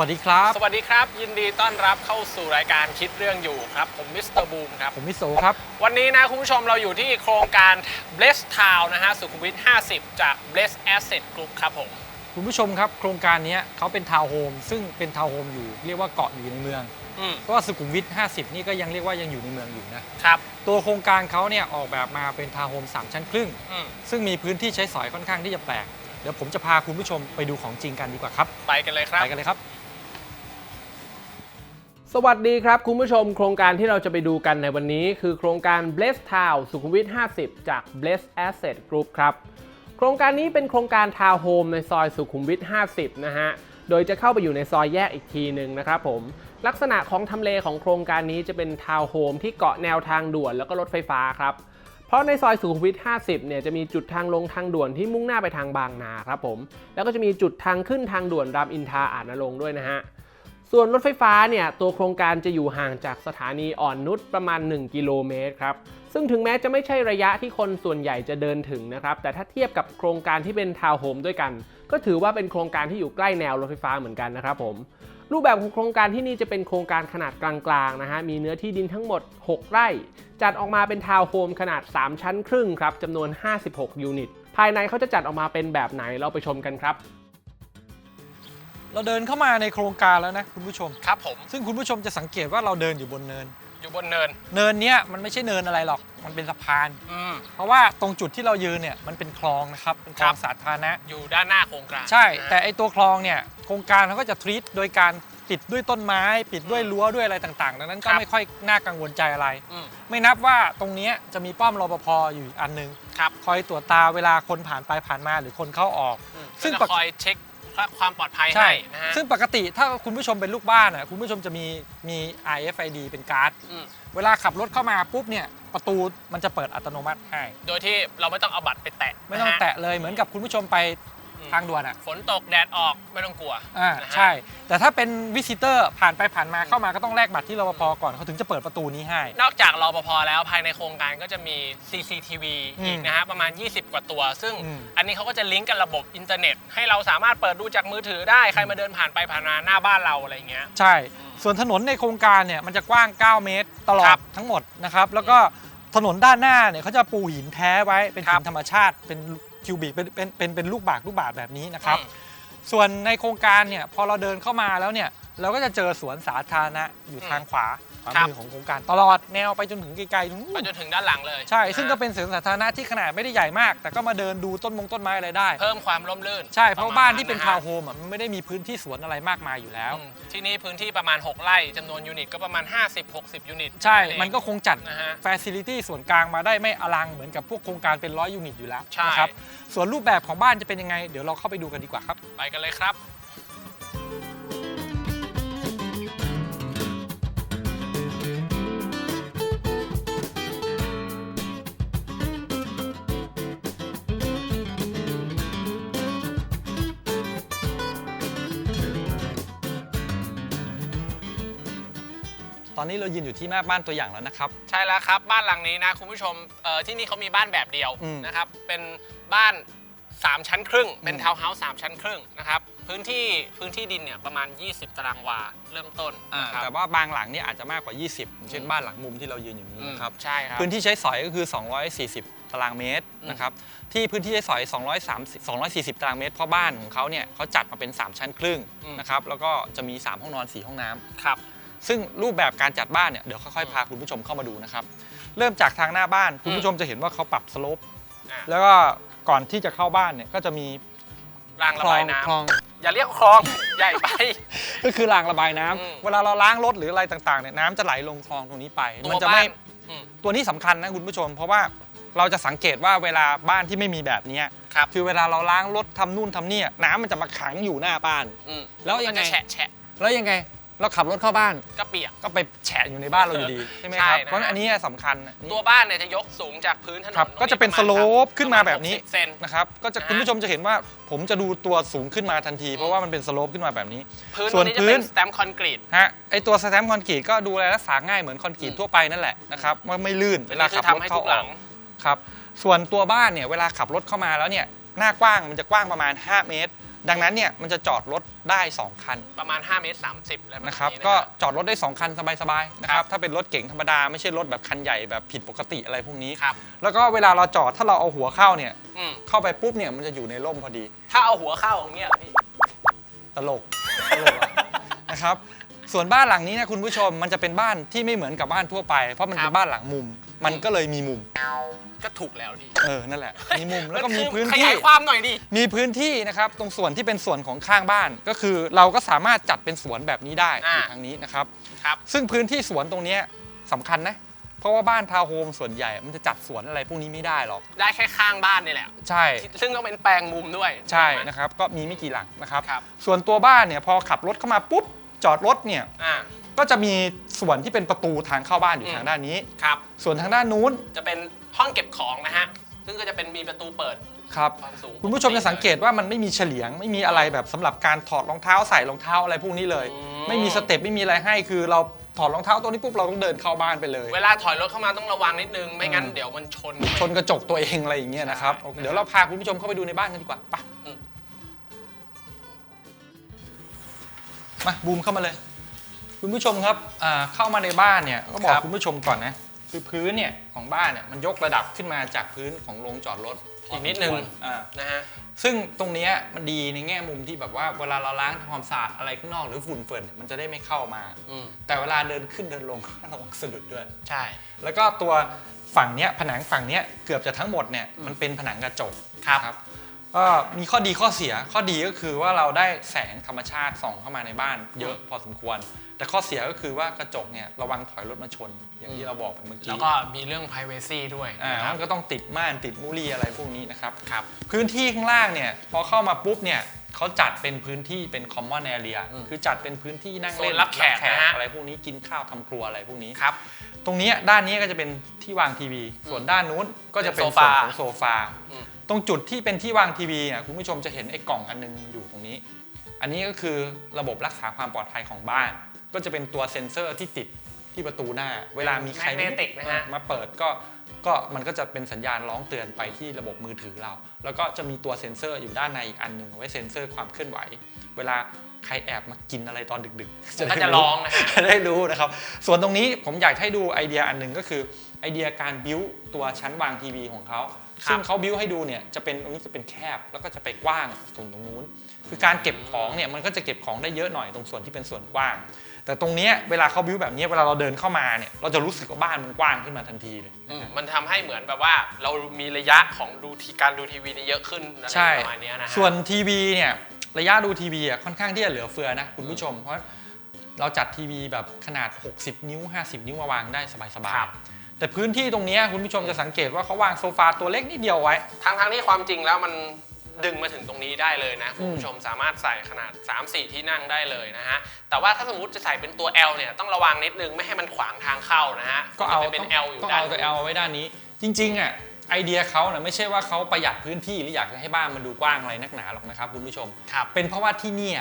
สวัสดีครับ สวัสดีครับ ยินดีต้อนรับเข้าสู่รายการคิดเรื่องอยู่ครับ ผมมิสเตอร์บูมครับ ผมมิโซครับ วันนี้นะคุณผู้ชมเราอยู่ที่โครงการ Bless Town นะฮะสุขุมวิท 50 จาก Bless Asset Group ครับผม คุณผู้ชมครับโครงการนี้เขาเป็นทาวน์โฮมซึ่งเป็นทาวน์โฮมอยู่เรียกว่าเกาะอยู่ในเมือง อืมเพราะว่าสุขุมวิท 50 นี่ก็ยังเรียกว่ายังอยู่ในเมืองอยู่นะ ครับตัวโครงการเขาเนี่ยออกแบบมาเป็นทาวน์โฮม3ชั้นครึ่ง อืมซึ่งมีพื้นที่ใช้สอยค่อนข้างที่จะแปลก เดี๋ยวผมจะพาคุณผู้ชมไปดูของจริงกันดีกว่าครับ ไปกันเลยครับ ไปกันเลยครับ สวัสดีครับคุณผู้ชมโครงการที่เราจะไปดูกันในวันนี้ คือโครงการ Bless Town สุขุมวิท 50 จาก Bless Asset Group ครับ โครงการนี้เป็นโครงการทาวน์โฮมในซอยสุขุมวิท 50 นะฮะ โดยจะเข้าไปอยู่ในซอยแยกอีกทีหนึ่งนะครับผม ลักษณะของทำเลของโครงการนี้จะเป็นทาวน์โฮมที่เกาะแนวทางด่วนแล้วก็รถไฟฟ้าครับ เพราะในซอยสุขุมวิท 50 เนี่ยจะมีจุดทางลงทางด่วนที่มุ่งหน้าไปทางบางนาครับผม แล้วก็จะมีจุดทางขึ้นทางด่วนรามอินทราอาจนรงค์ด้วยนะฮะ ส่วนรถไฟฟ้าเนี่ยตัวโครงการจะอยู่ห่างจากสถานีอ่อนนุชประมาณ 1 กิโลเมตรครับ ซึ่งถึงแม้จะไม่ใช่ระยะที่คนส่วนใหญ่จะเดินถึงนะครับ แต่ถ้าเทียบกับโครงการที่เป็นทาวน์โฮมด้วยกัน ก็ถือว่าเป็นโครงการที่อยู่ใกล้แนวรถไฟฟ้าเหมือนกันนะครับผม รูปแบบของโครงการที่นี่จะเป็นโครงการขนาดกลางๆนะฮะ มีเนื้อที่ดินทั้งหมด 6 ไร่ จัดออกมาเป็นทาวน์โฮมขนาด 3 ชั้นครึ่งครับจำนวน 56 ยูนิต ภายในเขาจะจัดออกมาเป็นแบบไหนเราไปชมกันครับ เราเดินเข้ามาในโครงการแล้วนะคุณผู้ชม ครับผมซึ่งคุณผู้ชมจะสังเกตว่าเราเดินอยู่บนเนิน อยู่บนเนิน เนินเนี้ยมันไม่ใช่เนินอะไรหรอก มันเป็นสะพาน อืม เพราะว่าตรงจุดที่เรายืนเนี่ยมันเป็นคลองนะครับ เป็นคลองครับ สาธารณะ อยู่ด้านหน้าโครงการใช่ นะฮะแต่ไอตัวคลองเนี่ยโครงการเขาก็จะทรีตโดยการปิดด้วยต้นไม้ ปิดด้วยรั้วด้วยอะไรต่างๆ ดังนั้นก็ไม่ค่อยน่ากังวลใจอะไร อืมไม่นับว่าตรงเนี้ยจะมีป้อมรปภอยู่อีกอันหนึง ครับคอยตรวจตาเวลาคนผ่านไปผ่านมาหรือคนเข้าออกซึ่ซึ่งงปก คอยเช็ค ความปลอดภัยใช่ ให้นะฮะซึ่งปกติถ้าคุณผู้ชมเป็นลูกบ้านอะคุณผู้ชมจะมีมี RFID เป็นการ์ด อืมเวลาขับรถเข้ามาปุ๊บเนี่ยประตูมันจะเปิดอัตโนมัติให้ โดยที่เราไม่ต้องเอาบัตรไปแตะไม่ต้องนฮแตะเลยเหมือนกับคุณผู้ชมไปอืม ทางด่วนอะฝนตกแดดออกไม่ต้องกลัวอ่านะฮะ ใช่ แต่ถ้าเป็นวิสิเตอร์ผ่านไปผ่านมาเข้ามาก็ต้องแลกบัตรที่รปภก่อนเขาถึงจะเปิดประตูนี้ให้ นอกจากรอปภแล้วภายในโครงการก็จะมี CCTV อืมอีกนะฮะประมาณ 20 กว่าตัว ซึ่งอืม อันนี้เขาก็จะลิงก์กับระบบอินเทอร์เน็ต ให้เราสามารถเปิดดูจากมือถือได้ ใครมาเดินผ่านไปผ่านมาหน้าบ้านเราอะไรอย่างเงี้ย ใช่ ส่วนถนนในโครงการเนี่ยมันจะกว้าง 9 เมตรตลอครัดบทั้งหมดนะครับ แล้วก็ถนนด้านหน้าเนี่ยเขาจะปูหินแท้ไว้เป็นครัหิบ นธรรมชาติเป็น คิวบิกเป็นเป็นเป็นเป็นลูกบากลูกบาศก์แบบนี้นะครับอืมส่วนในโครงการเนี่ยพอเราเดินเข้ามาแล้วเนี่ยเราก็จะเจอสวนสาธารณะอยู่ทางขวา ขวาครับมือของโครงการตลอดแนวไปจนถึงไกลๆนู้น ไปจนถึงด้านหลังเลยใช่ ซึ่งก็ะฮะเป็นสวนสาธารณะที่ขนาดไม่ได้ใหญ่มาก แต่ก็มาเดินดูต้นมงต้นไม้อะไรได้ เพิ่มความร่มรื่นใช่ เพราะบ้านที่เป็นระทามณวน์โฮมอะมันไม่ได้มีพื้นที่สวนอะไรมากมายอยู่แล้ว อืมที่นี่พื้นที่ประมาณ 6 ไร่จำนวนยูนิตก็ประมาณ 50-60 ยูนิตใช่ เองมันก็คงจัดนะฮะ ฟ a ซิลิตี้ส่วนกลางมาได้ไม่อลังเหมือนกับพวกโครงการเป็นร้อยยูนิตอยู่แล้วใช่ นะครับ ส่วนรูปแบบของบ้านจะเป็นยังไง เดี๋ยวเราเข้าไปดูกันดีกว่าครับ ไปกันเลยครับ ตอนนี้เรายืนอยู่ที่หน้าบ้านตัวอย่างแล้วนะครับ ใช่แล้วครับบ้านหลังนี้นะคุณผู้ชมเอ่อที่นี่เขามีบ้านแบบเดียวอืม นะครับเป็นบ้าน 3 ชั้นครึ่ง เป็นอืมทาวน์เฮาส์3ชั้นครึ่งนะครับพื้นที่พื้นที่ดินเนี่ยประมาณ 20 ตารางวาเริ่มต้นอ่านะครับแต่ว่าบางหลังเนี่ยอาจจะมากกว่า 20อย่างเช่นบ้านหลังมุมที่เรายืนอยู่นี้อืมนะครับ ใช่ครับ พื้นที่ใช้สอยก็คือ 240 ตารางเมตรอืม นะครับ ที่พื้นที่ใช้สอย 230 240 ตารางเมตร เพราะบ้านของเขาเนี่ยเขาจัดมาเป็น 3 ชั้นครึ่งนะครับ แล้วก็จะมี 3 ห้องนอน 4 ห้องน้ำครับ ซึ่งรูปแบบการจัดบ้านเนี่ยเดี๋ยวค่อยๆพาคุณผู้ชมเข้ามาดูนะครับ เริ่มจากทางหน้าบ้านคุณผู้ชมจะเห็นว่าเขาปรับสโลปอะ แล้วก็ก่อนที่จะเข้าบ้านเนี่ยก็จะมีรางระคลอบางยน้คลองำอย่าเรียกคลอง ใหญ่ไป ก็คือรางระบายน้ำอืม เวลาเราล้างรถหรืออะไรต่างๆเนี่ยน้ำจะไหลลงคลองตรงนี้ไปตัวมันจะไม่บ้านอืม ตัวนี้สำคัญนะคุณผู้ชม เพราะว่าเราจะสังเกตว่าเวลาบ้านที่ไม่มีแบบเนี้ยครับ คือเวลาเราล้างรถทำนู่นทำนี่น้ำมันจะมาขังอยู่หน้าบ้าน อืมแล้วยังไงก็จะแฉะแฉะแล้วยังไง เราขับรถเข้าบ้านก็เปียก ก็ไปแฉะอยู่ในบ้านเราอยู่ดีใช่ไหมใช่ครับ นะ เพราะฉะนั้นอันนี้สำคัญนะนี่ตัวบ้านเนี่ยจะยกสูงจากพื้นถนนครับ ตรงก็จะเป็นรสมาณโลปสักขึ้นมาแบบนี้ประณ60เซน นะครับ ก็จะนะฮะคุณผู้ชมจะเห็นว่าผมจะดูตัวสูงขึ้นมาทันที เพราะว่ามันเป็นสโลปขึ้นมาแบบนี้ พื้นส่วนตรงนี้จะพื้เป็น นสแตมป์คอนกรีต ฮะ ไอตัวสแตมป์คอนกรีตก็ดูแลรักษาง่ายเหมือนคอนกรีตอืม ทั่วไปนั่นแหละนะครับว่าไม่ลื่นเวลาคืขัอบทำรถให้เข้าทุกอหลัอกงครับ ส่วนตัวบ้านเนี่ยเวลาขับรถเข้ามาแล้วเนี่ยหน้ากว้างมันจะกว้างประมาณ 5 เมตร ดังนั้นเนี่ยมันจะจอดรถได้ 2 คันประมาณ 5 เมตร 30อะไรปมาณนะครับนี้ก็จอดรถได้ 2 คันสบายๆนะครับถ้าเป็นรถเก๋งธรรมดาไม่ใช่รถแบบคันใหญ่แบบผิดปกติอะไรพวกนี้ ครับแล้วก็เวลาเราจอดถ้าเราเอาหัวเข้าเนี่ยอืมเข้าไปปุ๊บเนี่ยมันจะอยู่ในร่มพอดี ถ้าเอาหัวเข้าอย่างเงี้ยเหรอพี่ ตลกตลกอะ นะครับ ส่วนบ้านหลังนี้นะคุณผู้ชมมันจะเป็นบ้านที่ไม่เหมือนกับบ้านทั่วไป เพราะมันครัเป็บนบ้านหลังมุม มันก็เลยมีมุม ก็ถูกแล้วดิเออ นั่นแหละ มีมุมแล้วก็มีคือพื้นขที่ ยายความหน่อยดิ มีพื้นที่นะครับตรงส่วนที่เป็นส่วนของข้างบ้าน ก็คือเราก็สามารถจัดเป็นสวนแบบนี้ได้อ่า อยู่ทางนี้นะครับ ครับ ซึ่งพื้นที่สวนตรงเนี้ยสำคัญนะ เพราะว่าบ้านทาวน์โฮมส่วนใหญ่มันจะจัดสวนอะไรพวกนี้ไม่ได้หรอก ได้แค่ข้างบ้านนี่แหละ ใช่ ซึ่งต้องเป็นแปลงมุมด้วย ใช่นะครับ ก็มีไม่กี่หลังนะครับ ครับ ส่วนตัวบ้านเนี่ยพอขับรถเข้ามาปุ๊บ จอดรถเนี่ย อ่า ก็จะมีส่วนที่เป็นประตูทางเข้าบ้านอยู่อืม ทางด้านนี้ ครับ ส่วนทางด้านนู้นจะเป็นห้องเก็บของนะฮะ ซึ่งก็จะเป็นมีประตูเปิดครับความสูงคุณผู้ชมจะสังเกตว่ามันไม่มีเฉลียง ไม่มีอะไรแบบสำหรับการถอดรองเท้าใส่รองเท้าอะไรพวกนี้เลย อืไม่มีสเต็ปไม่มีอะไรให้คือเราถอดรองเท้าตรงนี้ปุ๊บเราต้องเดินเข้าบ้านไปเลย เวลาถอยรถเข้ามาต้องระวังนิดนึง ไม่งั้นอืมเดี๋ยวมันชน ชนกระจกตัวเองอะไรอย่างเงี้ยนะครับใช่เดี๋ยวเราพาคุณผู้ชมเข้าไปดูในบ้านกันดีกว่าไปอืม มาบูมเข้ามาเลย คุณผู้ชมครับอ่าเข้ามาในบ้านเนี่ยก็บอกคุณผู้ชมก่อนนะคือพื้นเนี่ยของบ้านเนี่ยมันยกระดับขึ้นมาจากพื้นของโรงจอดรถอีกนิดนึงอ่านะฮะซึ่งตรงเนี้ยมันดีในแง่มุมที่แบบว่าเวลาเราล้างทำความสะอาดอะไรข้างนอกหรือฝุ่นเฟิร์นเนี่ยมันจะได้ไม่เข้ามาอืมแต่เวลาเดินขึ้นเดินลงระวังสะดุดด้วย ใช่ แล้วก็ตัวฝั่งเนี้ยผนังฝั่งเนี้ยเกือบจะทั้งหมดเนี่ยมันเป็นผนังกระจกครับครับก็มีข้อดีข้อเสียข้อดีก็คือว่าเราได้แสงธรรมชาติส่องเข้ามาในบ้าน เยอะพอสมควร แต่ข้อเสียก็คือว่ากระจกเนี่ยระวังถอยรถมาชน อย่างที่เราบอกไปเมื่อกี้ แล้วก็มีเรื่อง privacy ด้วยอ่านะครับ มันก็ต้องติดม่านติดมูลี่อะไรพวกนี้นะครับ ครับ พื้นที่ข้างล่างเนี่ยพอเข้ามาปุ๊บเนี่ยเขาจัดเป็นพื้นที่เป็น common area อืมคือจัดเป็นพื้นที่นั่งเล่นโซนรับแขกนะฮะ อะไรพวกนี้กินข้าวทำครัวอะไรพวกนี้ ครับ ตรงเนี้ยด้านนี้ก็จะเป็นที่วางทีวี ส่วนด้านนู้นก็จะเป็นเป็นโซส่วฟานของโซฟา อืม ตรงจุดที่เป็นที่วางทีวีอะคุณผู้ชมจะเห็นไอ้กล่องอันนึงอยู่ตรงนี้ อันนี้ก็คือระบบรักษาความปลอดภัยของบ้าน ก็จะเป็นตัวเซ็นเซอร์ที่ติดที่ประตูหน้า เวลามีใคร Magnetic นะฮะ มาเปิดก็ก็มันก็จะเป็นสัญญาณร้องเตือนไปที่ระบบมือถือเรา แล้วก็จะมีตัวเซ็นเซอร์อยู่ด้านในอีกอันหนึ่งเอาไว้เซ็นเซอร์ความเคลื่อนไหว เวลาใครแอบมากินอะไรตอนดึกๆก็ได้จะร้องนะฮะ จะได้รู้นะครับ ส่วนตรงนี้ผมอยากให้ดูไอเดียอันหนึ่งก็คือไอเดียการบิวตัวชั้นวางทีวีของเขาครับ ซึ่งเขาบิวให้ดูเนี่ยจะเป็นตรงนี้จะเป็นแคบแล้วก็จะไปกว้างตรงตรงนู้น คือการเก็บของเนี่ยมันก็จะเก็บของได้เยอะหน่อยตรงส่วนที่เป็นส่วนกว้าง แต่ตรงเนี้ยเวลาเขาบิวแบบเนี้ยเวลาเราเดินเข้ามาเนี่ยเราจะรู้สึกว่าบ้านมันกว้างขึ้นมาทันทีเลย อืมมันทำให้เหมือนแบบว่าเรามีระยะของดูทีการดูทีวีนี่เยอะขึ้นอะไรใช่ ประมาณเนี้ยนะฮะ ส่วนทีวีเนี่ยระยะดูทีวีอะค่อนข้างที่จะเหลือเฟือนะคุณผู้ชม เพราะเราจัดทีวีแบบขนาด 60 นิ้ว 50 นิ้วมาวางได้สบายครับ ๆแต่พื้นที่ตรงเนี้ยคุณผู้ชมจะสังเกตว่าเขาวางโซฟาตัวเล็กนิดเดียวไว้ ทั้งทั้งที่ความจริงแล้วมัน ดึงมาถึงตรงนี้ได้เลยนะอืคุณมผู้ชมสามารถใส่ขนาด 3-4 ที่นั่งได้เลยนะฮะแต่ว่าถ้าสมมติจะใส่เป็นตัว L เนี่ยต้องระวังนิดนึงไม่ให้มันขวางทางเข้านะฮะก็เอาจะเป็นต้อง L อยู่ต้องด้านเอาตัว L ไว้ด้านนี้ จริงๆอะไอเดียเขาน่ะไม่ใช่ว่าเขาประหยัดพื้นที่หรืออยากจะให้บ้านมันดูกว้างอะไรนักหนาหรอกนะครับคุณผู้ชมครับเป็นเพราะว่าที่เนี่ย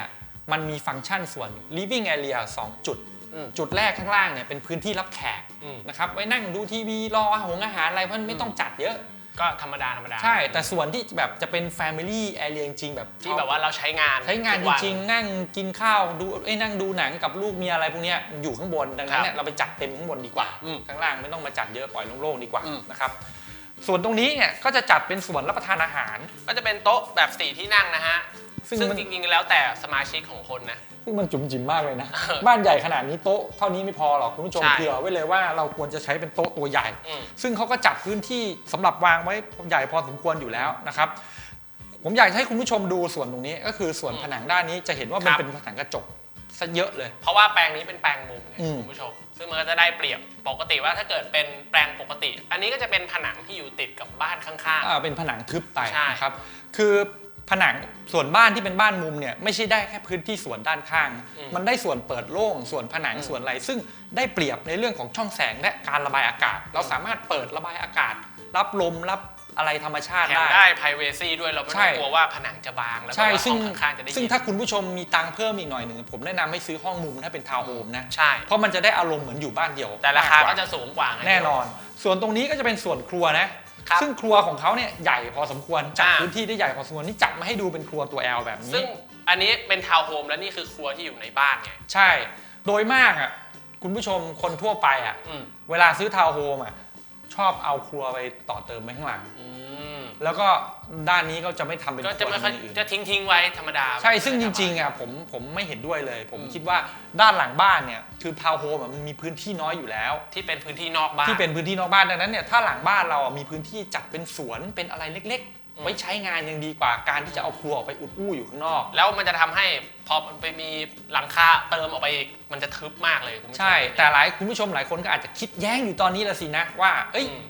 มันมีฟังก์ชันส่วน living area 2 จุดอืมจุดแรกข้างล่างเนี่ยเป็นพื้นที่รับแขกอืมนะครับไว้นั่งดูทีวีรออาหงอาหารอะไรเพราะมันไม่ต้องจัดเยอะ ก็ธรรมดาธรรมดา ใช่ แต่ส่วนที่แบบจะเป็น Family Area จริงๆแบบที่แบบว่าเราใช้งานใช้งานทุจกวัริงๆนั่งกินข้าวดูเอ้ยนั่งดูหนังกับลูกเมียอะไรพวกเนี้ยอยู่ข้างบนดังนั้นเนี่ยเราไปจัดเต็มข้างบนดีกว่า อืม ข้างล่างไม่ต้องมาจัดเยอะปล่อยโล่งๆดีกว่าอืม นะครับส่วนตรงนี้เนี่ยก็จะจัดเป็นส่วนรับประทานอาหาร ก็จะเป็นโต๊ะแบบสี่ที่นั่งนะฮะ ซึ่งซึ่งมัน จริงๆแล้วแต่สมาชิกของคนนะ ซึ่งมันจุ๋มจิ๋มมากเลยนะ บ้านใหญ่ขนาดนี้โต๊ะเท่านี้ไม่พอหรอกคุณผู้ชมใช่ เผื่อไว้เลยว่าเราควรจะใช้เป็นโต๊ะตัวใหญ่ อืม ซึ่งเขาก็จัดพื้นที่สำหรับวางไว้ใหญ่พอสมควรอยู่แล้วนะครับ ผมอยากให้คุณผู้ชมดูส่วนตรงนี้ ก็คือส่วนผนังด้านนี้จะเห็นว่ามันครับ เป็นผนังกระจกซะเยอะเลย เพราะว่าแปลงนี้เป็นแปลงมุมไงอืม คุณผู้ชม ซึ่งมันก็จะได้เปรียบปกติว่าถ้าเกิดเป็นแปลงปกติ อันนี้ก็จะเป็นผนังที่อยู่ติดกับบ้านข้าง อ่าเป็นผนังทึบไปใช่นะครับ คือ ผนังส่วนบ้านที่เป็นบ้านมุมเนี่ยไม่ใช่ได้แค่พื้นที่ส่วนด้านข้าง มันได้ส่วนเปิดโล่งส่วนผนังส่วนอะไร ซึ่งได้เปรียบในเรื่องของช่องแสงและการระบายอากาศ เราสามารถเปิดระบายอากาศ รับลมรับอะไรธรรมชาๆติแถมได้ ได้ privacy ด้วยเราไม่ใช่ต้องกลัวว่าผนังจะบางแล้วก็ใช่ว่าซึ่งห้องข้างๆจะได้ซึ่งยินถ้าคุณผู้ชมมีตังค์เพิ่มอีกหน่อยหนึ่งผมแนะนำให้ซื้อห้องมุมถ้าเป็นทาวน์โฮมนะ ใช่ เพราะมันจะได้อารมณ์เหมือนอยู่บ้านเดียวแต่ราคามกกก็ว่าจะสูงกว่าไงแน่นอน ส่วนตรงนี้ก็จะเป็นส่วนครัวนะ ครับซึ่งครัวของเขาเนี่ยใหญ่พอสมควรจัดอ่า พื้นที่ได้ใหญ่พอสมควรนี่จัดมาให้ดูเป็นครัวตัว L แบบนี้ ซึ่งอันนี้เป็นทาวน์โฮมและนี่คือครัวที่อยู่ในบ้านไงใช่ โดยมากอะคุณผู้ชมคนทั่วไปอะอืมเวลาซื้อทาวน์โฮมอะชอบเอาครัวไปต่อเติมไว้ข้างหลัง อืม แล้วก็ด้านนี้ก็จะไม่ทำเป็นก็จะไม่ค่อยครัวอื่น จะทิ้งทิ้งๆไว้ธรรมดาใช่ ซึ่งจริงๆอะผมผมไม่เห็นด้วยเลย ผมคิดว่าด้านหลังบ้านเนี่ยคือทาวน์โฮมอะมันมีพื้นที่น้อยอยู่แล้วที่เป็นพื้นที่นอกบ้าน ที่เป็นพื้นที่นอกบ้านดังนั้นเนี่ยถ้าหลังบ้านเราอะมีพื้นที่จัดเป็นสวนเป็นอะไรเล็ก อืมๆไว้ใช้งานยังดีกว่าการที่จะเอาครัวออกไปอุดอู้อยู่ข้างนอก แล้วมันจะทำให้พอมันไปมีหลังคาเติมออกไปอีกมันจะทึบมากเลยคุณผู้ชม ใช่ แต่หลายคุณผู้ชมหลายคนก็อาจจะคิดแย้งอยู่ตอนนี้ละสินะว่า เอ้ย อืม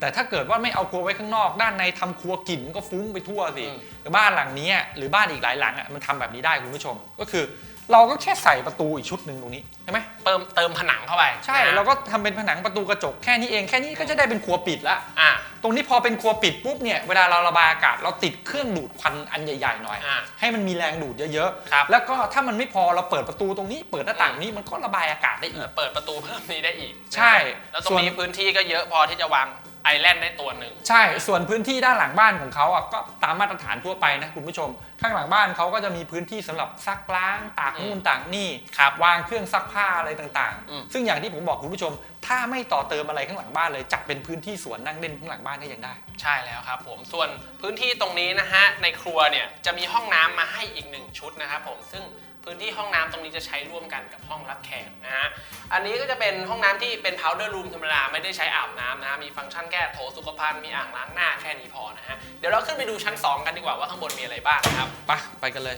แต่ถ้าเกิดว่าไม่เอาครัวไว้ข้างนอก ด้านในทำครัวกลิ่นก็ฟุ้งไปทั่วสิอืมแต่บ้านหลังนี้อะหรือบ้านอีกหลายหลังอะมันทำแบบนี้ได้คุณผู้ชม ก็คือ เราก็แค่ใส่ประตูอีกชุดหนึ่งตรงนี้ใช่ไหมเติมเติมผนังเข้าไป ใช่นะเราก็ทำเป็นผนังประตูกระจกแค่นี้เองแค่นี้ก็จะได้เป็นครัวปิดละอ่าตรงนี้พอเป็นครัวปิดปุ๊บเนี่ยเวลาเราระบายอากาศเราติดเครื่องดูดควันอันใหญ่ๆหน่อยอ่าให้มันมีแรงดูดเยอะครับๆแล้วก็ถ้ามันไม่พอเราเปิดประตูตรงนี้ เปิดหน้าต่างนี้มันก็ระบายอากาศได้อีกเปิดประตูเพิ่มนี้ได้อีก ใช่ แล้วตรงนี้ส่วนพื้นที่ก็เยอะพอที่จะวาง ไอแลนด์ได้ตัวหนึ่ง ใช่ ส่วนพื้นที่ด้านหลังบ้านของเขาอะก็ตามมาตรฐานทั่วไปนะคุณผู้ชม ข้างหลังบ้านเขาก็จะมีพื้นที่สำหรับซักล้างตากอืมนู่นตากนี่ครับวางเครื่องซักผ้าอะไรต่างอืม ๆ ซึ่งอย่างที่ผมบอกคุณผู้ชม ถ้าไม่ต่อเติมอะไรข้างหลังบ้านเลยจัดเป็นพื้นที่สวนนั่งเล่นข้างหลังบ้านก็ยังได้ ใช่แล้วครับผม ส่วนพื้นที่ตรงนี้นะฮะ ในครัวเนี่ย จะมีห้องน้ำมาให้อีกหนึ่งชุดนะครับผม ซึ่ง พื้นที่ห้องน้ำตรงนี้จะใช้ร่วมกันกับห้องรับแขกนะฮะ อันนี้ก็จะเป็นห้องน้ำที่เป็น powder room ธรรมดาไม่ได้ใช้อาบน้ำนะฮะมีฟังก์ชันแก้โถสุขภัณฑ์ มีอ่างล้างหน้าแค่นี้พอนะฮะ เดี๋ยวเราขึ้นไปดูชั้น 2 กันดีกว่าว่าข้างบนมีอะไรบ้างนะครับ ไปไปกันเลย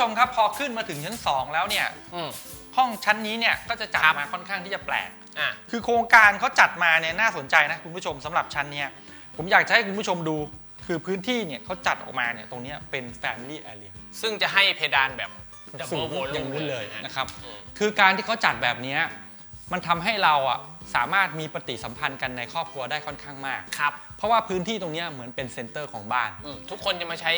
ชมครับพอขึ้นมาถึงชั้น 2 แล้วเนี่ยอืม ห้องชั้นนี้เนี่ยก็จะจัดครับมาค่อนข้างที่จะแปลก อะ คือโครงการเขาจัดมาเนี่ยน่าสนใจนะคุณผู้ชมสำหรับชั้นเนี่ยผมอยากจะให้คุณผู้ชมดูคือพื้นที่เนี่ยเขาจัดออกมาเนี่ยตรงเนี้ยเป็น Family Area ซึ่งจะให้เพดานแบบสู double ง volume อย่างนู้นเลยนะ นะครับ อืม คือการที่เขาจัดแบบเนี้ยมันทำให้เราอะสามารถมีปฏิสัมพันธ์กันในครอบครัวได้ค่อนข้างมาก ครับเพราะว่าพื้นที่ตรงเนี้ยเหมือนเป็นเซ็นเตอร์ของบ้าน อืมทุกคนจะมาใช้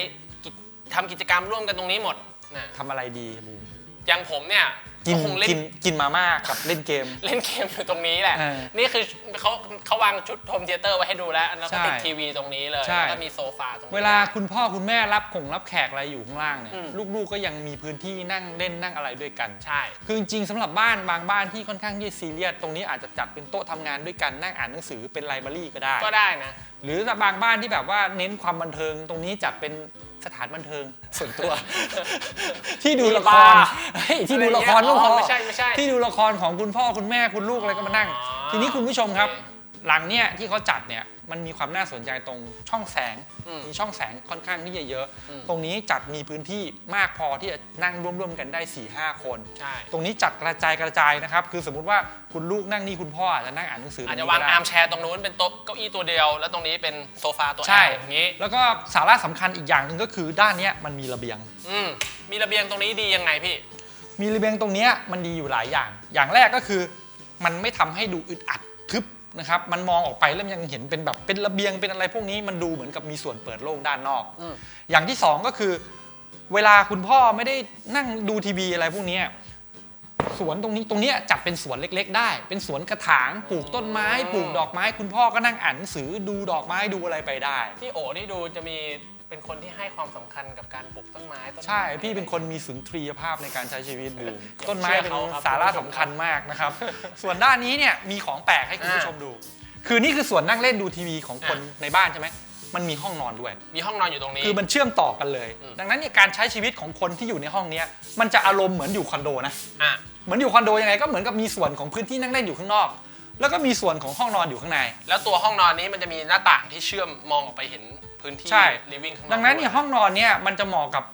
กิจทำกิจกรรมร่วมกันตรงนี้หมด นะทำอะไรดีบูมอย่างผมเนี่ยกินก็คงเล่นกินกินมาม่ากับเล่นเกม เล่นเกมอยู่ตรงนี้แหละ เออนี่คือเขาเขาวางชุดโฮมเทเตอร์ไว้ให้ดูแล้ว แล้วก็ใช่ติดทีวีตรงนี้เลยใช่ แล้วก็มีโซฟาตรงนี้ เวลาคุณพ่อคุณแม่รับคงรับแขกอะไรอยู่ข้างล่างเนี่ยอืม ลูกๆก็ยังมีพื้นที่นั่งเล่นนั่งอะไรด้วยกัน ใช่ คือจริงๆสำหรับบ้านบางบ้านที่ค่อนข้างที่ซีเรียสตรงนี้อาจจะจัดเป็นโต๊ะทำงานด้วยกันนั่งอ่านหนังสือเป็นไลบรารีก็ได้ ก็ได้นะ หรือแต่บางบ้านที่แบบว่าเน้นความบันเทิงตรงนี้จัดเป็น สถานบันเทิงส่วนตัว ที่ดูละครมีบาร์เฮ้ยที่ดูละครก็พอไม่ใช่ไม่ใช่ที่ดูละครของคุณพ่อคุณแม่คุณลูกอะไรก็มานั่งอ๋อทีนี้คุณผู้ชมครับโอเค หลังเนี่ยที่เขาจัดเนี่ยมันมีความน่าสนใจตรงช่องแสงอืมมีช่องแสงค่อนข้างที่จะเยอะ อืม ตรงนี้จัดมีพื้นที่มากพอที่จะนั่งร่วมๆกันได้4ี่ห้าคน ใช่ ตรงนี้จัดกระจายกระจายนะครับ คือสมมุติว่าคุณลูกนั่งนี่คุณพ่ออาจจะนั่งอ่านหนังสืออาจตรจะงนี้วางก็ได้อาร์มแชร์ตรงนู้นเป็นโต๊ะเก้าอี้ตัวเดียว แล้วตรงนี้เป็นโซฟาตัวใช่แอลอย่างนี้ แล้วก็สาระสำคัญอีกอย่างหนึ่งก็คือด้านเนี้ยมันมีระเบียง อืมมีระเบียงตรงนี้ดียังไงพี่ มีระเบียงตรงเนี้ยมันดีอยู่หลายอย่าง อย่างแรกก็คือ มันไม่ทำให้ดูอึดอัดทึบ นะครับมันมองออกไปแล้วมันยังเห็นเป็นแบบเป็นระเบียงเป็นอะไรพวกนี้มันดูเหมือนกับมีส่วนเปิดโล่งด้านนอก อืม อย่างที่สองก็คือ เวลาคุณพ่อไม่ได้นั่งดูทีวีอะไรพวกเนี้ยสวนตรงนี้ตรงเนี้ยจัดเป็นสวนเล็ก ๆ ได้ เป็นสวนกระถางปลูกต้นไม้ปลูกดอกไม้ คุณพ่อก็นั่งอ่านหนังสือดูดอกไม้ดูอะไรไปได้พี่โอนี่ดูจะมี เป็นคนที่ให้ความสำคัญกับการปลูกต้นไม้ต้นไม้ ใช่ พี่เป็นคนมีสุนทรียภาพในการใช้ชีวิตบูมอย่าต้นไม้เชื่อเป็นเขาครับสาระสำคัญมากนะครับ ส่วนด้านนี้เนี่ยมีของแปลกให้คุณผู้ชมดู คือนี่คือส่วนนั่งเล่นดูทีวีของคนในบ้านใช่ไหม มันมีห้องนอนด้วย มีห้องนอนอยู่ตรงนี้ คือมันเชื่อมต่อกันเลยอืมดังนั้นเนี่ยการใช้ชีวิตของคนที่อยู่ในห้องเนี้ยมันจะอารมณ์เหมือนอยู่คอนโดนะ อะ เหมือนอยู่คอนโดยังไงก็เหมือนกับมีส่วนของพื้นที่นั่งเล่นอยู่ข้างนอก แล้วก็มีส่วนของห้องนอนอยู่ข้างใน แล้วตัวห้องนอนนี้มันจะมีหน้าต่างที่เชื่อมมองออกไปเห็นพื้นที่ ใช่ living ข้างนอกดังนั้นเนี่ยด้วห้องนอนเนี่ยมันจะเหมาะกับ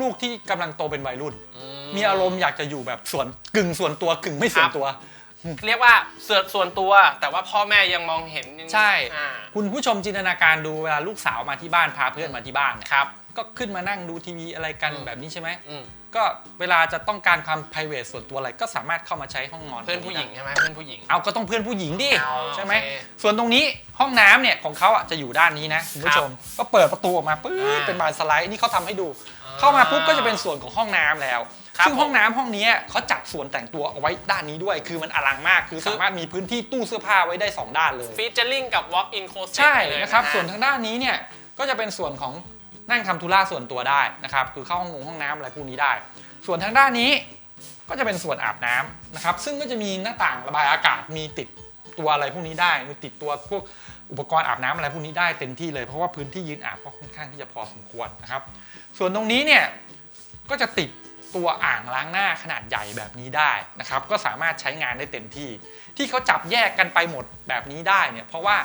ลูกๆที่กำลังโตเป็นวัยรุ่น อืมีอารมณ์อยากจะอยู่แบบส่วนกึ่งส่วนตัวกึ่งไม่ส่วนตัว เรียกว่าส่วนส่วนตัว แต่ว่าพ่อแม่ยังมองเห็นใช่ อ่าคุณผู้ชมจินตนาการดูเวลาลูกสาวมาที่บ้านพาเพื่อนมาที่บ้านเนี่ยครับ ก็ขึ้นมานั่งดูทีวีอะไรกันอืมแบบนี้ใช่ไหม อืม ก็เวลาจะต้องการความ p r i v a t ส่วนตัวอะไรก็สามารถเข้ามาใช้ห้องนอนเพื่อนผู้หญิงตรใช่ไหมเพื่อนผู้หญิง เอาก็ต้องเพื่อนผู้หญิงดิอ๋อใช่ไหมโอเคส่วนตรงนี้ห้องน้ำเนี่ยของเขาอะจะอยู่ด้านนี้นะคุณผู้ชมก็เปิดประตูออกมาปื๊ดอ่าเป็นบานสไลด์นี่เขาทำให้ดู อ่าเข้ามาปุ๊บก็จะเป็นส่วนของห้องน้ำแล้วครับซึ่งห้องน้ำห้องนี้เขาจัดส่วนแต่งตัวเอาไว้ด้านนี้ด้วย คือมันอลังมากคือคือ สามารถมีพื้นที่ตู้เสื้อผ้าไว้ได้สองด้านเลย ฟีเจอริงกับ walk in closet ใช่เลยนะครับ ฮ ส่วนทางด้านนี้เนี่ยก็จะเป็นส่วนของ นั่งทำธุระส่วนตัวได้นะครับคือเข้าห้องนงห้องน้ำอะไรพวกนี้ได้ ส่วนทางด้านนี้ก็จะเป็นส่วนอาบน้ำนะครับซึ่งก็จะมีหน้าต่างระบายอากาศมีติดตัวอะไรพวกนี้ได้มีติดตัวพวกอุปกรณ์อาบน้ำอะไรพวกนี้ได้เต็มที่เลยเพราะว่าพื้นที่ยืนอาบก็ค่อนข้างที่จะพอสมควรนะครับส่วนตรงนี้เนี่ยก็จะติดตัวอ่างล้างหน้าขนาดใหญ่แบบนี้ได้นะครับก็สามารถใช้งานได้เต็มที่ ที่เขาจับแยกกันไปหมดแบบนี้ได้เนี่ยเพราะว่า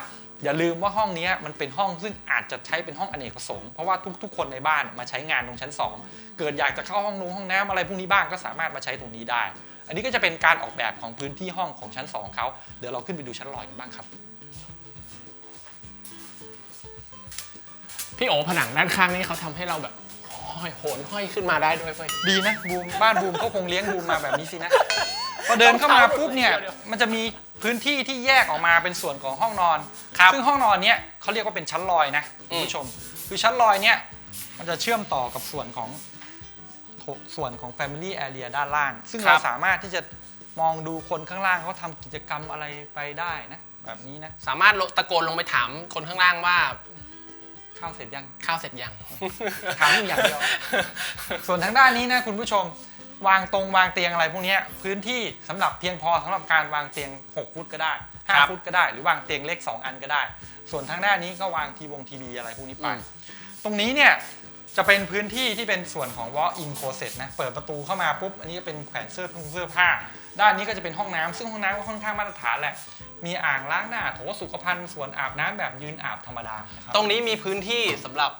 อย่าลืมว่าห้องเนี้ยมันเป็นห้องซึ่งอาจจะใช้เป็นห้องอเนกประสงค์เพราะว่าทุกๆ คนในบ้านมาใช้งานตรงชั้น 2 เกิดอยากจะเข้าห้องนู้นห้องน้ำอะไรพวกนี้บ้างก็สามารถมาใช้ตรงนี้ได้ อันนี้ก็จะเป็นการออกแบบของพื้นที่ห้องของชั้น 2เขาเดี๋ยวเราขึ้นไปดูชั้นลอยกันบ้างครับพี่โอผนังด้านข้างนี่เขาทำให้เราแบบห้อยโหนห้อยขึ้นมาได้ด้วยเว้ยดีนะบูมบ้านบูมเขาคงเลี้ยงบูมมาแบบนี้สินะ พอเดินเข้ามาปุ๊บเนี่ยเดี๋ยวมันจะมีพื้นที่ที่แยกออกมาเป็นส่วนของห้องนอน ครับซึ่งห้องนอนเนี้ยเขาเรียกว่าเป็นชั้นลอยนะคุณผู้ชม คือชั้นลอยเนี้ยมันจะเชื่อมต่อกับส่วนของโถส่วนของ Family Area ด้านล่าง ซึ่งครัเราบ สามารถที่จะมองดูคนข้างล่างเขาทำกิจกรรมอะไรไปได้นะแบบนี้นะสามารถตะโกนลงไปถามคนข้างล่างว่าข้าวเสร็จยัง ข้าวเสร็จยัง ถามอยู่อย่างเดียว ส่วนทางด้านนี้นะคุณผู้ชม วางตรงวางเตียงอะไรพวกเนี้ยพื้นที่สำหรับเพียงพอสำหรับการวางเตียง 6 ฟุตก็ได้ครับ5ฟุตก็ได้ หรือวางเตียงเล็ก 2 อันก็ได้ ส่วนทางด้านนี้ก็วางทีวงทีวีอะไรพวกนี้ไปอืมตรงนี้เนี่ยจะเป็นพื้นที่ที่เป็นส่วนของ walk in closet นะเปิดประตูเข้ามาปุ๊บ อันนี้ก็เป็นแขวนเสื้อผงเสื้อผ้า ด้านนี้ก็จะเป็นห้องน้ำซึ่งห้องน้ำก็ค่อนข้างมาตรฐานแหละ มีอ่างล้างหน้าโถสุขภัณฑ์ส่วนอาบน้ำแบบยืนอาบธรรมดานะครับตรงนี้มีพื้นที่สำหรับ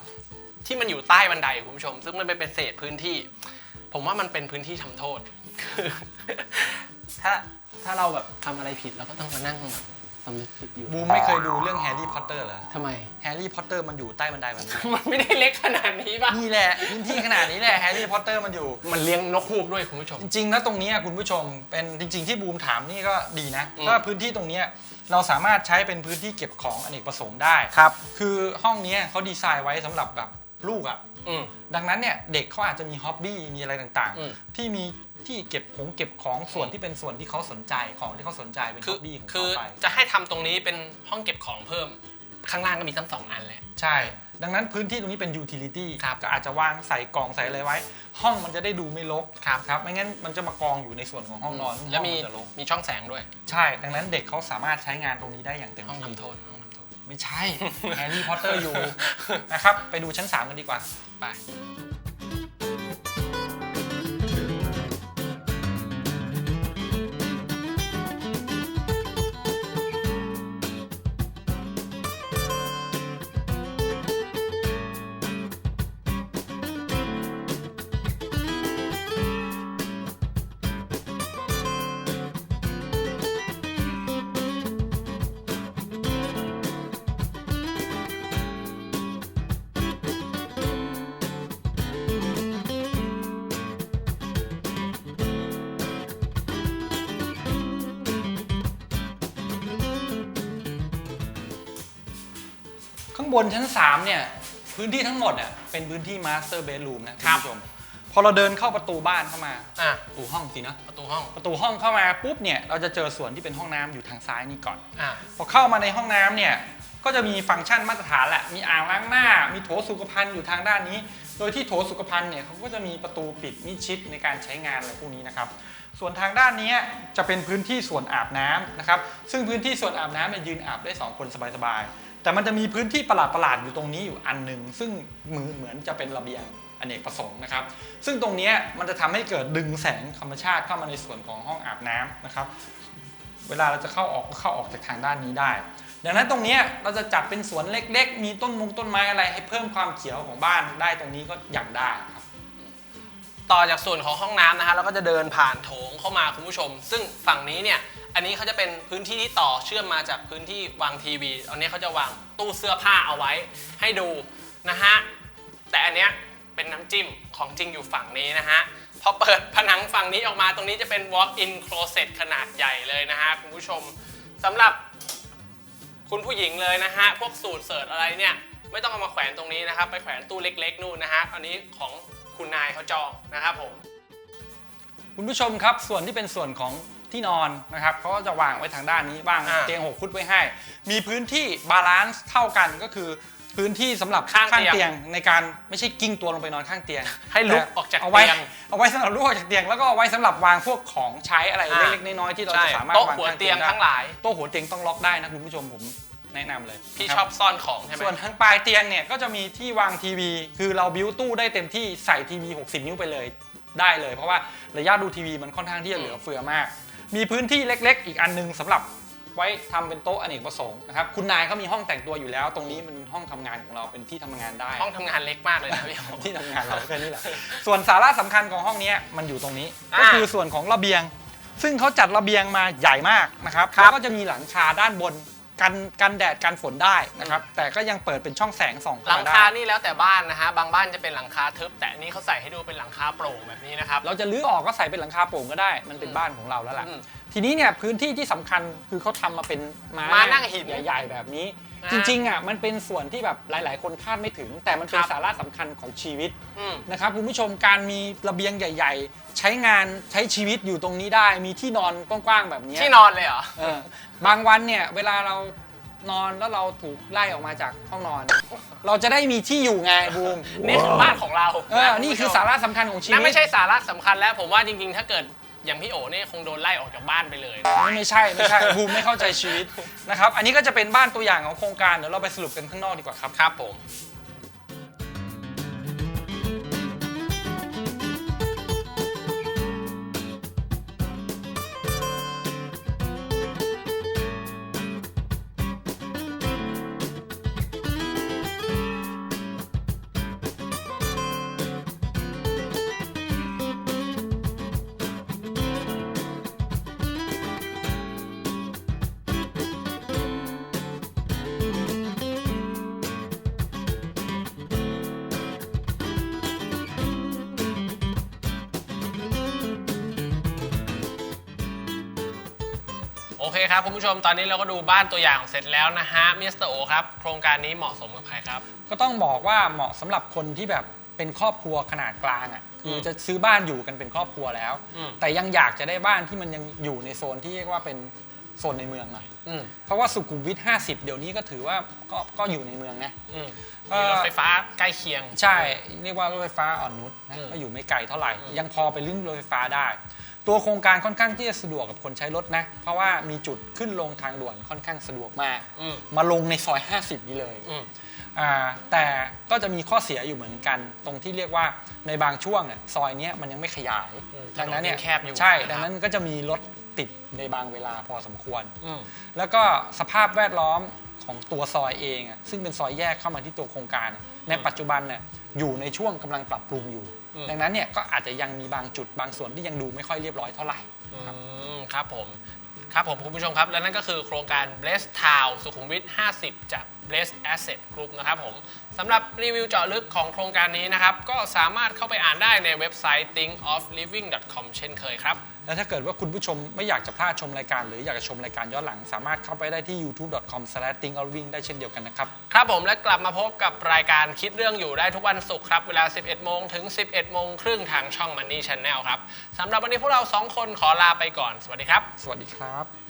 ที่มันอยู่ใต้บันไดคุณผู้ชม ซึ่งมันเป็นเศษพื้นที่ ผมว่ามันเป็นพื้นที่ทำโทษคือถ้าถ้าเราแบบทำอะไรผิดเราก็ต้องมานั่งแบบสำนึกผิดอยู่บูมไม่เคยดูเรื่องแฮร์รี่พอตเตอร์เหรอทำไมแฮร์รี่พอตเตอร์มันอยู่ใต้บันไดแบบนี้มันไม่ได้เล็กขนาดนี้ป่ะนี่แหละพื้นที่ขนาดนี้แหละแฮร์รี่พอตเตอร์มันอยู่มันเลี้ยงนกฮูกด้วยคุณผู้ชม จริงๆแล้วตรงเนี้ยคุณผู้ชมเป็นจริง ๆ ที่บูมถามนี่ก็ดีนะอืมถ้าพื้นที่ตรงเนี้ยเราสามารถใช้เป็นพื้นที่เก็บของอเนกประสงค์ได้ครับ คือห้องเนี้ยเขาดีไซน์ไว้สำหรับแบบลูกอะ่ะ อืม ดังนั้นเนี่ยเด็กเขาอาจจะมีฮ็อบบี้มีอะไรต่างอืม ๆ ที่มีที่เก็บของเก็บของส่วนที่เป็นส่วนที่เขาสนใจของที่เขาสนใจเป็นคืฮ็ออบบี้ของคือเขาไป จะให้ทำตรงนี้เป็นห้องเก็บของเพิ่ม ข้างล่างก็มีทั้งสองอันเลยใช่ ดังนั้นพื้นที่ตรงนี้เป็นยูทิลิตี้ครับก็อาจจะวางใส่กล่องใส่อะไรไว้ ห้องมันจะได้ดูไม่รกครับครับไม่งั้นมันจะมากองอยู่ในส่วนของห้องนอนแล้วมีห้องนจะรกมีช่องแสงด้วย ใช่ ดังนั้นเด็กเขาสามารถใช้งานตรงนี้ได้อย่างเต็มห้องที่ทำโทษห้องทำโทษ ไม่ใช่ แฮร์รี่พอตเตอร์อยู่นะครับ ไปดูชั้น 3 กันดีกว่า ไข้างบนชั้น 3 เนี่ย พื้นที่ทั้งหมดเนี่ยเป็นพื้นที่มาสเตอร์เบดรูมนะคุณครับผู้ชม พอเราเดินเข้าประตูบ้านเข้ามาอะประตูห้องสินะ ประตูห้อง ประตูห้องเข้ามาปุ๊บเนี่ยเราจะเจอส่วนที่เป็นห้องน้ำอยู่ทางซ้ายนี่ก่อน อะพอเข้ามาในห้องน้ำเนี่ยก็จะมีฟังก์ชันมาตรฐานแหละ มีอ่างล้างหน้า มีโถสุขภัณฑ์อยู่ทางด้านนี้ โดยที่โถสุขภัณฑ์เนี่ยเขาก็จะมีประตูปิดมิดชิดในการใช้งานอะไรพวกนี้นะครับ ส่วนทางด้านนี้จะเป็นพื้นที่ส่วนอาบน้ำนะครับ ซึ่งพื้นที่ส่วนอาบน้ำเนี่ยยืนอาบได้ 2 คนสบายๆ แต่มันจะมีพื้นที่ประหลาดๆอยู่ตรงนี้อยู่อันหนึ่งซึ่งมือเหมือนจะเป็นระเบียงอเนกประสงค์นะครับ ซึ่งตรงนี้มันจะทำให้เกิดดึงแสงธรรมชาติเข้ามาในส่วนของห้องอาบน้ำนะครับ เวลาเราจะเข้าออกก็เข้าออกจากทางด้านนี้ได้ ดังนั้นตรงนี้เราจะจัดเป็นสวนเล็ก ๆ มีต้นมงต้นไม้อะไรให้เพิ่มความเขียวของบ้านได้ตรงนี้ก็อย่างได้ครับ ต่อจากส่วนของห้องน้ำนะฮะเราก็จะเดินผ่านโถงเข้ามาคุณผู้ชม ซึ่งฝั่งนี้เนี่ย อันนี้เขาจะเป็นพื้นที่ที่ต่อเชื่อมมาจากพื้นที่วางทีวีอันนี้เขาจะวางตู้เสื้อผ้าเอาไว้ให้ดูนะฮะ แต่อันเนี้ยเป็นน้ำจิ้มของจริงอยู่ฝั่งนี้นะฮะ พอเปิดผนังฝั่งนี้ออกมาตรงนี้จะเป็น walk-in closet ขนาดใหญ่เลยนะฮะ คุณผู้ชมสำหรับคุณผู้หญิงเลยนะฮะ พวกสูตรเสิร์ชอะไรเนี่ย ไม่ต้องเอามาแขวนตรงนี้นะครับ ไปแขวนตู้เล็กๆนู่นนะฮะ อันนี้ของคุณนายเขาจองนะครับผม คุณผู้ชมครับส่วนที่เป็นส่วนของ ที่นอนนะครับเขาก็จะวางไว้ทางด้านนี้วางอ่าเตียงหกฟุตไว้ให้ มีพื้นที่บาลานซ์เท่ากันก็คือพื้นที่สำหรับข้างเตียง ในการไม่ใช่กิ้งตัวลงไปนอนข้างเตียงให้ลุกแต่ออกจากเอาไว้เตียงเอาไว้สำหรับลุกออกจากเตียงแล้วก็เอาไว้สำหรับวางพวกของใช้อะไรอ่า เล็กๆน้อยๆที่เราใช่จะสามารถโต๊ะวางหัวข้างเตียงได้ ทั้งหลาย โต๊ะหัวเตียงต้องล็อกได้นะคุณผู้ชมผมแนะนำเลยพี่นะชคอรับซ่อนของใช่ไหม ส่วนทางปลายเตียงเนี่ยก็จะมีที่วางทีวี คือเราบิวตู้ได้เต็มที่ใส่ทีวี 60 นิ้วไปเลยได้เลย เพราะว่าระยะดูทีวีมันค่อนข้างที่จะเหลือเฟือมาก มีพื้นที่เล็ก ๆ อีกอันหนึงสำหรับไว้ทำเป็นโต๊ะอเนกประสงค์นะครับคุณนายเขามีห้องแต่งตัวอยู่แล้ว ตรงนี้เป็นห้องทำงานของเราเป็นที่ทำงานได้ ห้องทำงานเล็กมากเลยนะพี่โอที่ทำงานเราแค่นี้แหละส่วนสาระสำคัญของห้องเนี้ยมันอยู่ตรงนี้อ่าก็คือส่วนของระเบียง ซึ่งเขาจัดระเบียงมาใหญ่มากนะครับครับแล้วก็จะมีหลังคาด้านบน กันกันแดดกันฝนได้นะครับ แต่ก็ยังเปิดเป็นช่องแสงส่องหเข้าลังมาได้ คานี่แล้วแต่บ้านนะฮะ บางบ้านจะเป็นหลังคาทึบ แต่อันนี้เขาใส่ให้ดูเป็นหลังคาโปร่งแบบนี้นะครับ เราจะลื้อออกก็ใส่เป็นหลังคาโปร่งก็ได้ มันเป็นบ้านของเราแล้วล่ะ อืมทีนี้เนี่ยพื้นที่ที่สำคัญคือเขาทำมาเป็นม้าม้านั่งหิน ใหญ่ ๆ แบบนี้อ่า จริงๆอะมันเป็นส่วนที่แบบหลาย ๆ คนคาดไม่ถึง แต่มันเป็นครับสาระสำคัญของชีวิตอืม นะครับคุณผู้ชมการมีระเบียงใหญ่ ๆ ใช้งานใช้ชีวิตอยู่ตรงนี้ได้ มีที่นอนกว้างๆแบบเนี้ย ที่นอนเลยเหรอ เออบางวันเนี่ยเวลาเรานอนแล้วเราถูกไล่ออกมาจากห้องนอน เราจะได้มีที่อยู่ไงบูมนี่คือบ้านของเราเออนี่คือสาระสำคัญของชีวินั่ตนไม่ใช่สาระสำคัญแล้ว ผมว่าจริงๆ ถ้าเกิด อย่างพี่โอเนี่ยคงโดนไล่ออกจากบ้านไปเลย ไม่ไม่ใช่ไม่ใช่บูมไม่เข้าใจชีวิตนะครับ อันนี้ก็จะเป็นบ้านตัวอย่างของโครงการเดี๋ยวเราไปสรุปกันข้างนอกดีกว่าครับ ครับผม อเคครับคุณผู้ชมตอนนี้เราก็ดูบ้านตัวอย่างเสร็จแล้วนะฮะมิสเตอร์โอครับโครงการนี้เหมาะสมกับใครครับ ก็ต้องบอกว่าเหมาะสำหรับคนที่แบบเป็นครอบครัวขนาดกลางอะคืออมจะซื้อบ้านอยู่กันเป็นครอบครัวแล้ว อืม แต่ยังอยากจะได้บ้านที่มันยังอยู่ในโซนที่เรียกว่าเป็นโซนในเมืองหน่อยอืมเพราะว่าสุขุมวิท50 เดี๋ยวนี้ก็ถือว่าก็ก็อยู่ในเมืองนะ อืมเอ่อมีรถไฟฟ้าใกล้เคียง ใช่ เรียกว่ารถไฟฟ้าอ่อนนุชนะอืมก็อยู่ไม่ไกลเท่าไหร่อืมยังพอไปลื่นรถไฟฟ้าได้ ตัวโครงการค่อนข้างที่จะสะดวกกับคนใช้รถนะ เพราะว่ามีจุดขึ้นลงทางด่วนค่อนข้างสะดวกมาก อืมมาลงในซอย 50 นี้เลยอืมอ่าแต่ก็จะมีข้อเสียอยู่เหมือนกัน ตรงที่เรียกว่าในบางช่วงเนี่ยซอยเนี้ยมันยังไม่ขยายอืมดังนั้นเนี่ยถนนยังแคบอยู่ใช่นะครับ ดังนั้นก็จะมีรถติดในบางเวลาพอสมควร อืม แล้วก็สภาพแวดล้อมของตัวซอยเองอะซึ่งเป็นซอยแยกเข้ามาที่ตัวโครงการอะในปัจจุบันเนี่ยอยู่ในช่วงกำลังปรับปรุงอยู่อืม ดังนั้นเนี่ยก็อาจจะยังมีบางจุดบางส่วนที่ยังดูไม่ค่อยเรียบร้อยเท่าไหร่อืมครับผมครับผมคุณผู้ชมครับ และนั่นก็คือโครงการ Bless Town สุขุมวิท 50 จาก Bless Asset Group นะครับผมสำหรับรีวิวเจาะลึกของโครงการนี้นะครับ ก็สามารถเข้าไปอ่านได้ในเว็บไซต์ thinkofliving.com เช่นเคยครับ แล้วถ้าเกิดว่าคุณผู้ชมไม่อยากจะพลาดชมรายการ หรืออยากจะชมรายการย้อนหลัง สามารถเข้าไปได้ที่ youtube.com/thinkofliving ได้เช่นเดียวกันนะครับ ครับผมและกลับมาพบกับรายการคิดเรื่องอยู่ได้ทุกวันศุกร์ครับ เวลา 11 โมงถึง 11 โมงครึ่งทางช่อง Money Channel ครับสำหรับวันนี้พวกเราสองคนขอลาไปก่อน สวัสดีครับ สวัสดีครับ